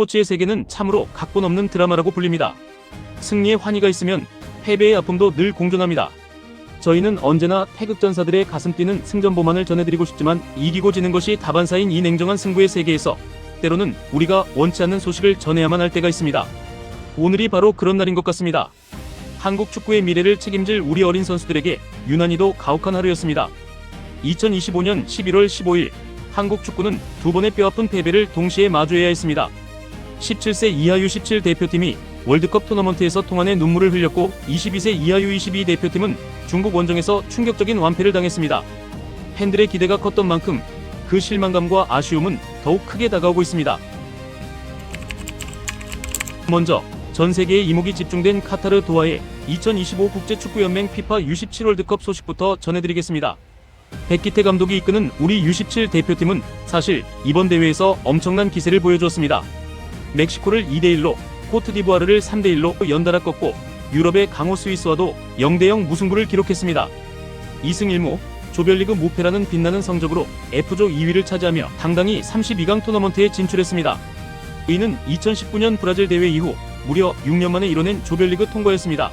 스포츠의 세계는 참으로 각본 없는 드라마라고 불립니다. 승리의 환희가 있으면 패배의 아픔도 늘 공존합니다. 저희는 언제나 태극전사들의 가슴 뛰는 승전보만을 전해드리고 싶지만 이기고 지는 것이 다반사인 이 냉정한 승부의 세계에서 때로는 우리가 원치 않는 소식을 전해야만 할 때가 있습니다. 오늘이 바로 그런 날인 것 같습니다. 한국 축구의 미래를 책임질 우리 어린 선수들에게 유난히도 가혹한 하루였습니다. 2025년 11월 15일 한국 축구는 두 번의 뼈아픈 패배를 동시에 마주해야 했습니다. 17세 이하 U17 대표팀이 월드컵 토너먼트에서 통안의 눈물을 흘렸고 22세 이하 U22 대표팀은 중국 원정에서 충격적인 완패를 당했습니다. 팬들의 기대가 컸던 만큼 그 실망감과 아쉬움은 더욱 크게 다가오고 있습니다. 먼저 전 세계의 이목이 집중된 카타르 도하의 2025 국제축구연맹 피파 U17 월드컵 소식부터 전해드리겠습니다. 백기태 감독이 이끄는 우리 U17 대표팀은 사실 이번 대회에서 엄청난 기세를 보여주었습니다. 멕시코를 2대1로, 코트디부아르를 3대1로 연달아 꺾고 유럽의 강호 스위스와도 0대0 무승부를 기록했습니다. 2승 1무, 조별리그 무패라는 빛나는 성적으로 F조 2위를 차지하며 당당히 32강 토너먼트에 진출했습니다. 이는 2019년 브라질 대회 이후 무려 6년 만에 이뤄낸 조별리그 통과였습니다.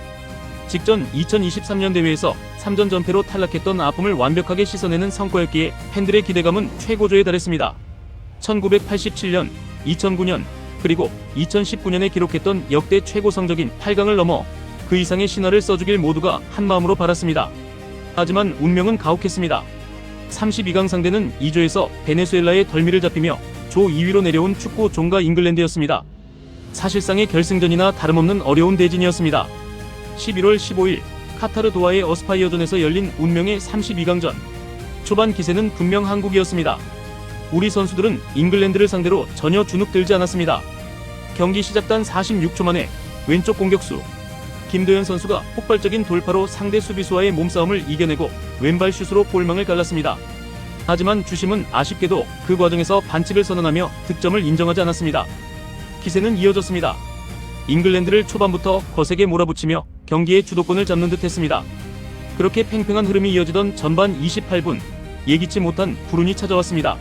직전 2023년 대회에서 3전 전패로 탈락했던 아픔을 완벽하게 씻어내는 성과였기에 팬들의 기대감은 최고조에 달했습니다. 1987년, 2009년, 그리고 2019년에 기록했던 역대 최고 성적인 8강을 넘어 그 이상의 신화를 써주길 모두가 한마음으로 바랐습니다. 하지만 운명은 가혹했습니다. 32강 상대는 2조에서 베네수엘라의 덜미를 잡히며 조 2위로 내려온 축구 종가 잉글랜드였습니다. 사실상의 결승전이나 다름없는 어려운 대진이었습니다. 11월 15일 카타르 도하의 어스파이어전에서 열린 운명의 32강전. 초반 기세는 분명 한국이었습니다. 우리 선수들은 잉글랜드를 상대로 전혀 주눅들지 않았습니다. 경기 시작 단 46초 만에 왼쪽 공격수 김도현 선수가 폭발적인 돌파로 상대 수비수와의 몸싸움을 이겨내고 왼발 슛으로 볼망을 갈랐습니다. 하지만 주심은 아쉽게도 그 과정에서 반칙을 선언하며 득점을 인정하지 않았습니다. 기세는 이어졌습니다. 잉글랜드를 초반부터 거세게 몰아붙이며 경기의 주도권을 잡는 듯 했습니다. 그렇게 팽팽한 흐름이 이어지던 전반 28분 예기치 못한 불운이 찾아왔습니다.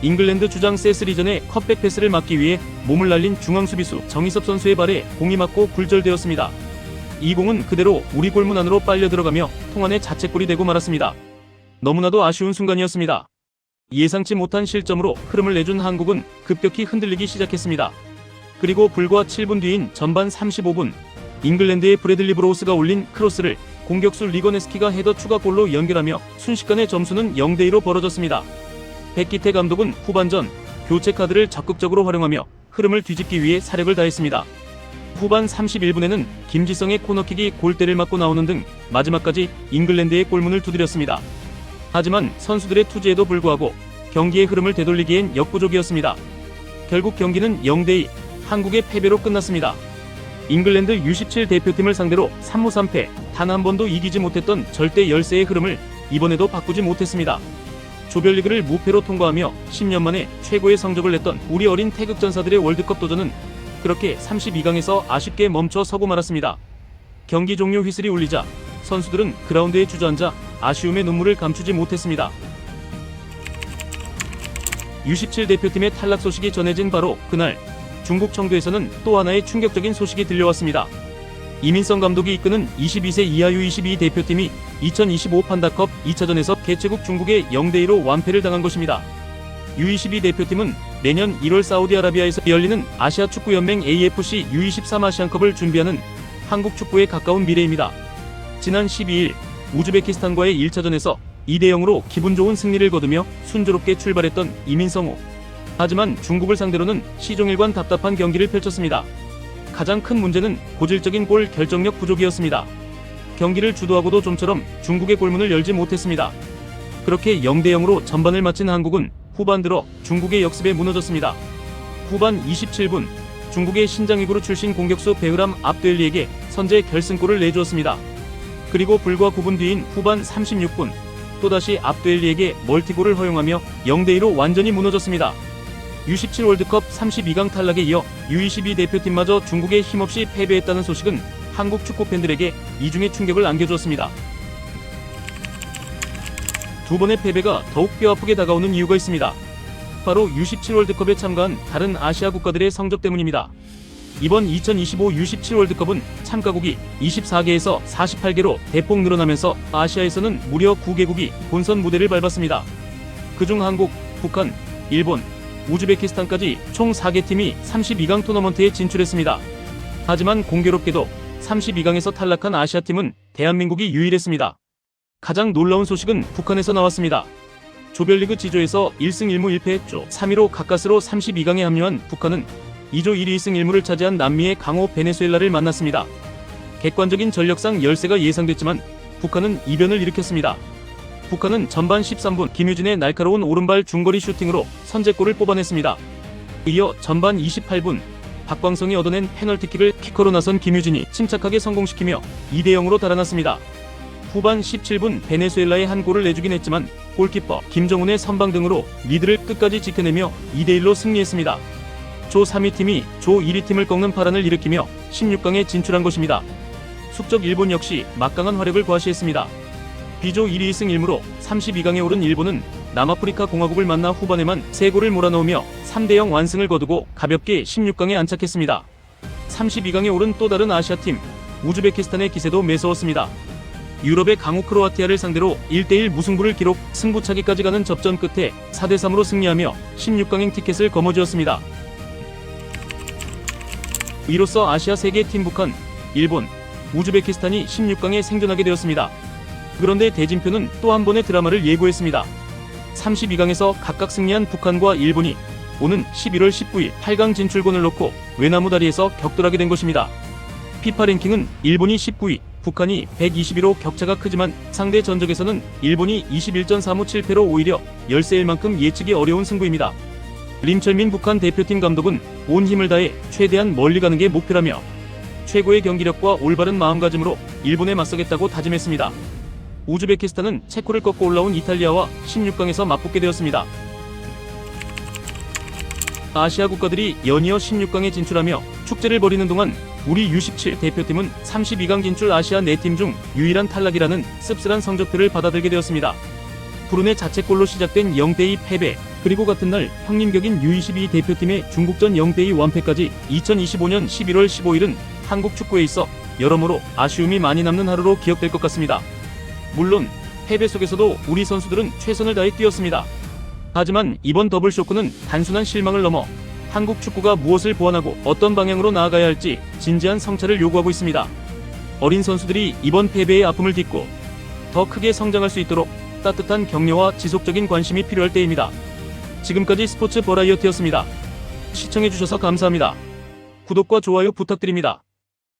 잉글랜드 주장 세스리전의 컵백 패스를 막기 위해 몸을 날린 중앙 수비수 정희섭 선수의 발에 공이 맞고 굴절되었습니다. 이 공은 그대로 우리 골문 안으로 빨려 들어가며 통안의 자책골이 되고 말았습니다. 너무나도 아쉬운 순간이었습니다. 예상치 못한 실점으로 흐름을 내준 한국은 급격히 흔들리기 시작했습니다. 그리고 불과 7분 뒤인 전반 35분 잉글랜드의 브래들리 브로우스가 올린 크로스를 공격수 리거네스키가 헤더 추가골로 연결하며 순식간에 점수는 0대2로 벌어졌습니다. 백기태 감독은 후반전 교체 카드를 적극적으로 활용하며 흐름을 뒤집기 위해 사력을 다했습니다. 후반 31분에는 김지성의 코너킥이 골대를 맞고 나오는 등 마지막까지 잉글랜드의 골문을 두드렸습니다. 하지만 선수들의 투지에도 불구하고 경기의 흐름을 되돌리기엔 역부족이었습니다. 결국 경기는 0대2 한국의 패배로 끝났습니다. 잉글랜드 U17 대표팀을 상대로 3무 3패 단 한 번도 이기지 못했던 절대 열세의 흐름을 이번에도 바꾸지 못했습니다. 조별리그를 무패로 통과하며 10년 만에 최고의 성적을 냈던 우리 어린 태극 전사들의 월드컵 도전은 그렇게 32강에서 아쉽게 멈춰 서고 말았습니다. 경기 종료 휘슬이 울리자 선수들은 그라운드에 주저앉아 아쉬움의 눈물을 감추지 못했습니다. U17 대표팀의 탈락 소식이 전해진 바로 그날 중국 청도에서는 또 하나의 충격적인 소식이 들려왔습니다. 이민성 감독이 이끄는 22세 이하 U22 대표팀이 2025 판다컵 2차전에서 개최국 중국의 0대2로 완패를 당한 것입니다. U22 대표팀은 내년 1월 사우디아라비아에서 열리는 아시아 축구연맹 AFC U23 아시안컵을 준비하는 한국 축구에 가까운 미래입니다. 지난 12일 우즈베키스탄과의 1차전에서 2대0으로 기분 좋은 승리를 거두며 순조롭게 출발했던 이민성호. 하지만 중국을 상대로는 시종일관 답답한 경기를 펼쳤습니다. 가장 큰 문제는 고질적인 골 결정력 부족이었습니다. 경기를 주도하고도 좀처럼 중국의 골문을 열지 못했습니다. 그렇게 0대0으로 전반을 마친 한국은 후반 들어 중국의 역습에 무너졌습니다. 후반 27분 중국의 신장위구르 출신 공격수 베흐람 압델리에게 선제 결승골을 내주었습니다. 그리고 불과 9분 뒤인 후반 36분 또다시 압델리에게 멀티골을 허용하며 0대2로 완전히 무너졌습니다. U17 월드컵 32강 탈락에 이어 U22 대표팀마저 중국에 힘없이 패배했다는 소식은 한국 축구 팬들에게 이중의 충격을 안겨주었습니다. 두 번의 패배가 더욱 뼈아프게 다가오는 이유가 있습니다. 바로 U17 월드컵에 참가한 다른 아시아 국가들의 성적 때문입니다. 이번 2025 U17 월드컵은 참가국이 24개에서 48개로 대폭 늘어나면서 아시아에서는 무려 9개국이 본선 무대를 밟았습니다. 그중 한국, 북한, 일본, 우즈베키스탄까지 총 4개 팀이 32강 토너먼트에 진출했습니다. 하지만 공교롭게도 32강에서 탈락한 아시아 팀은 대한민국이 유일했습니다. 가장 놀라운 소식은 북한에서 나왔습니다. 조별리그 지조에서 1승 1무 1패했죠. 3위로 가까스로 32강에 합류한 북한은 2조 1위 2승 1무를 차지한 남미의 강호 베네수엘라를 만났습니다. 객관적인 전력상 열세가 예상됐지만 북한은 이변을 일으켰습니다. 북한은 전반 13분 김유진의 날카로운 오른발 중거리 슈팅으로 선제골을 뽑아냈습니다. 이어 전반 28분 박광성이 얻어낸 페널티킥을 키커로 나선 김유진이 침착하게 성공시키며 2대 0으로 달아났습니다. 후반 17분 베네수엘라의 한 골을 내주긴 했지만 골키퍼 김정훈의 선방 등으로 리드를 끝까지 지켜내며 2대 1로 승리했습니다. 조 3위 팀이 조 1위 팀을 꺾는 파란을 일으키며 16강에 진출한 것입니다. 숙적 일본 역시 막강한 활약을 과시했습니다. B조 1위 2승 1무로 32강에 오른 일본은 남아프리카 공화국을 만나 후반에만 3골을 몰아넣으며 3대0 완승을 거두고 가볍게 16강에 안착했습니다. 32강에 오른 또 다른 아시아팀 우즈베키스탄의 기세도 매서웠습니다. 유럽의 강호 크로아티아를 상대로 1대1 무승부를 기록 승부차기까지 가는 접전 끝에 4대3으로 승리하며 16강행 티켓을 거머쥐었습니다. 이로써 아시아 3개 팀 북한, 일본, 우즈베키스탄이 16강에 생존하게 되었습니다. 그런데 대진표는 또 한 번의 드라마를 예고했습니다. 32강에서 각각 승리한 북한과 일본이 오는 11월 19일 8강 진출권을 놓고 외나무 다리에서 격돌하게 된 것입니다. 피파 랭킹은 일본이 19위, 북한이 121로 격차가 크지만 상대 전적에서는 일본이 21.357패로 오히려 열세일 만큼 예측이 어려운 승부입니다. 림철민 북한 대표팀 감독은 온 힘을 다해 최대한 멀리 가는 게 목표라며 최고의 경기력과 올바른 마음가짐으로 일본에 맞서겠다고 다짐했습니다. 우즈베키스탄은 체코를 꺾고 올라온 이탈리아와 16강에서 맞붙게 되었습니다. 아시아 국가들이 연이어 16강에 진출하며 축제를 벌이는 동안 우리 U17 대표팀은 32강 진출 아시아 4팀 중 유일한 탈락이라는 씁쓸한 성적표를 받아들게 되었습니다. 브루네 자책골로 시작된 0대2 패배, 그리고 같은 날 형님격인 U22 대표팀의 중국전 0대2 완패까지 2025년 11월 15일은 한국 축구에 있어 여러모로 아쉬움이 많이 남는 하루로 기억될 것 같습니다. 물론 패배 속에서도 우리 선수들은 최선을 다해 뛰었습니다. 하지만 이번 더블 쇼크는 단순한 실망을 넘어 한국 축구가 무엇을 보완하고 어떤 방향으로 나아가야 할지 진지한 성찰을 요구하고 있습니다. 어린 선수들이 이번 패배의 아픔을 딛고 더 크게 성장할 수 있도록 따뜻한 격려와 지속적인 관심이 필요할 때입니다. 지금까지 스포츠 버라이어티였습니다. 시청해주셔서 감사합니다. 구독과 좋아요 부탁드립니다.